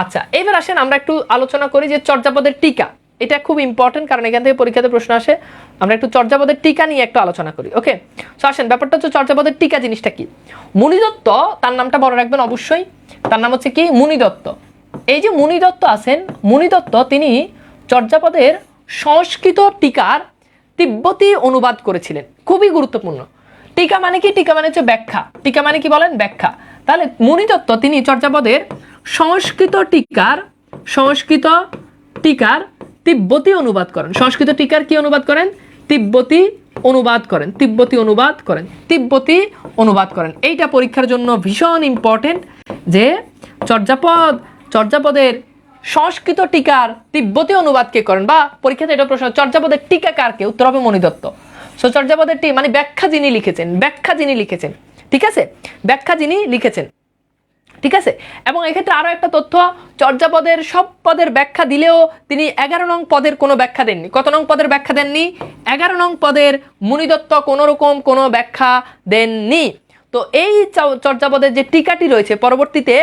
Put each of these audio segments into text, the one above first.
আচ্ছা এবার আসেন আমরা একটু আলোচনা করি যে চর্যাপদের টিকা। এটা খুব ইম্পর্টেন্ট কারণ এখান থেকে পরীক্ষাতে প্রশ্ন আসে। আমরা একটু চর্যাপদের টিকা নিয়ে একটু আলোচনা করি ওকে তো আসেন, ব্যাপারটা হচ্ছে চর্যাপদের টিকা জিনিসটা কি? মুনিদত্ত, তার নামটা মনে রাখবেন অবশ্যই। তার নাম হচ্ছে কি? মুনিদত্ত। এই যে মুনিদত্ত আছেন, মুনিদত্ত তিনি চর্যাপদের সংস্কৃত টিকার তিব্বতী অনুবাদ করেছিলেন। খুবই গুরুত্বপূর্ণ। টিকা মানে কি? টিকা মানে হচ্ছে ব্যাখ্যা। টিকা মানে কি বলেন? ব্যাখ্যা। তাহলে মুনিদত্ত তিনি চর্যাপদের সংস্কৃত টিকার সংস্কৃত টিকার তিব্বতী অনুবাদ করেন। সংস্কৃত টিকার কি অনুবাদ করেন? তিব্বতী অনুবাদ করেন। তিব্বতী অনুবাদ করেন। তিব্বতী অনুবাদ করেন। এইটা পরীক্ষার জন্য ভীষণ ইম্পর্টেন্ট যে চর্যাপদ, চর্যাপদের সংস্কৃত টিকার তিব্বতী অনুবাদ কে করেন? বা পরীক্ষাতে এটা প্রশ্ন, চর্যাপদের টিকা টিকাকারকে উত্তর হবে মণিদত্ত। সো চর্যাপদের টি মানে ব্যাখ্যা যিনি লিখেছেন, ব্যাখ্যা যিনি লিখেছেন, ঠিক আছে? ব্যাখ্যা যিনি লিখেছেন। ঠিক আছে? এবং এক্ষেত্রে আরও একটা তথ্য, চর্যাপদের সব পদের ব্যাখ্যা দিলেও তিনি এগারো নং পদের কোনো ব্যাখ্যা দেননি। কত নং পদের ব্যাখ্যা দেননি? এগারো নং পদের মুনিদত্ত কোনো রকম কোনো ব্যাখ্যা দেননি। তো এই চর্যাপদের যে টিকাটি রয়েছে পরবর্তীতে,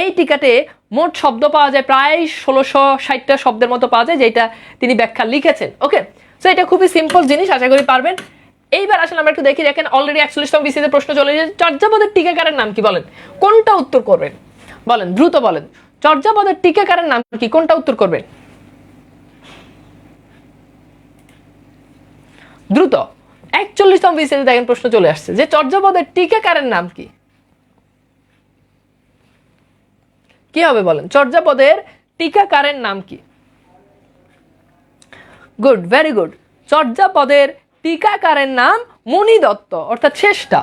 এই টিকাতে মোট শব্দ পাওয়া যায় প্রায় ষোলোশো ষাটটা শব্দের মতো পাওয়া যায়, যেটা তিনি ব্যাখ্যা লিখেছেন। ওকে? সো এটা খুবই সিম্পল জিনিস, আশা করি পারবেন। এইবার আসলে আমরা একটু দেখি, দেখেন অলরেডি একচল্লিশতম বিসিতে প্রশ্ন চলে এসেছে। চর্যাপদের টিকাকারের নাম কি বলেন? কোনটা উত্তর করবেন? বলেন, দ্রুত বলেন। চর্যাপদের টিকাকারের নাম কি? কোনটা উত্তর করবেন? দ্রুত। একচল্লিশতম বিসিতে দেখেন প্রশ্ন চলে আসছে। যে চর্যাপদের টিকাকারের নাম কি? কি হবে বলেন? চর্যাপদের টিকাকারের নাম কি? গুড ভেরি গুড চর্যাপদের টিকাকারের নাম মণি দত্ত অর্থাৎ শেষটা।